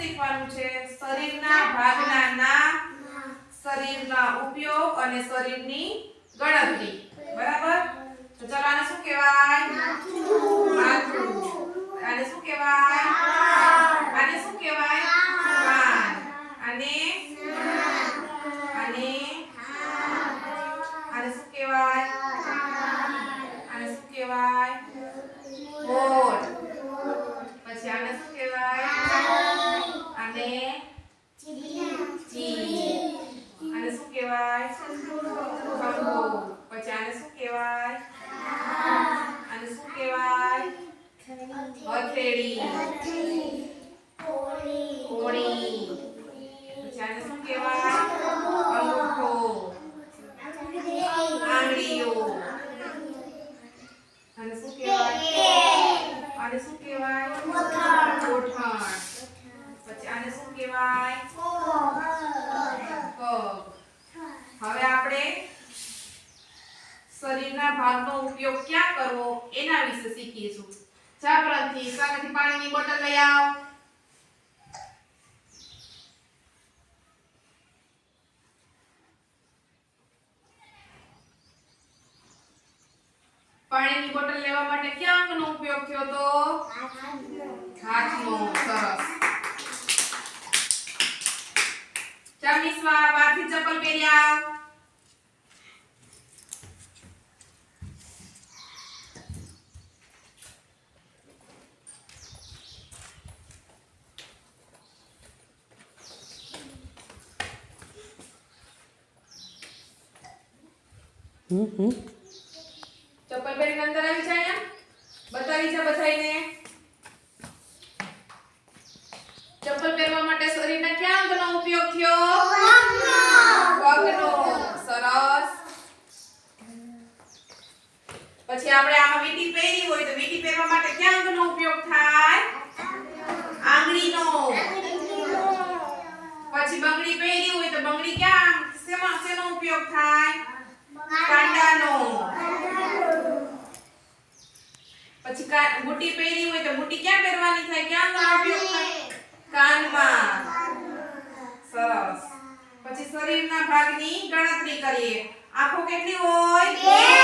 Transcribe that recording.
શીખવાનું છે શરીરના ભાગના નામ શરીરના ઉપયોગ અને શરીરની ગણતરી બરાબર શું કહેવાય અને શું કહેવાય હથેળી કોણી જાણે શું કહેવાય અંગૂઠો આંગળીઓ અને શું કહેવાય અને શું કહેવાય કોઠણ પછી આને શું કહેવાય શરીરના ભાગનો ઉપયોગ ક્યાં કરવો એના વિશે શીખીશું જાફરાનથી સામેથી પાણીની બોટલ લઈ આવો પાણીની બોટલ લેવા માટે ક્યાં અંગનો ઉપયોગ થયો તો હાથનો સરસ ચામીસવા બારથી ચપ્પલ પહેર્યા હમ ચप्पल પહેરનતર આ વિષય આયા બતાવી છે બતાઈને ચप्पल પહેરવા માટે સરીના ક્યાંનો ઉપયોગ થ્યો પગનો સરાસ પછી આપણે આમાં વીટી પહેરી હોય તો વીટી પહેરવા માટે ક્યાંનો ઉપયોગ થાય આંગળીનો પછી બંગડી પહેરી હોય તો બંગડી ક્યાં કેમાં કેનો ઉપયોગ થાય પછી બુટી પહેરી હોય તો બુટી ક્યાં પહેરવાની થાય ક્યાં નો ઉપયોગ થાય કાનમાં સરસ પછી શરીરના ભાગની ગણતરી કરીએ આંખો કેટલી હોય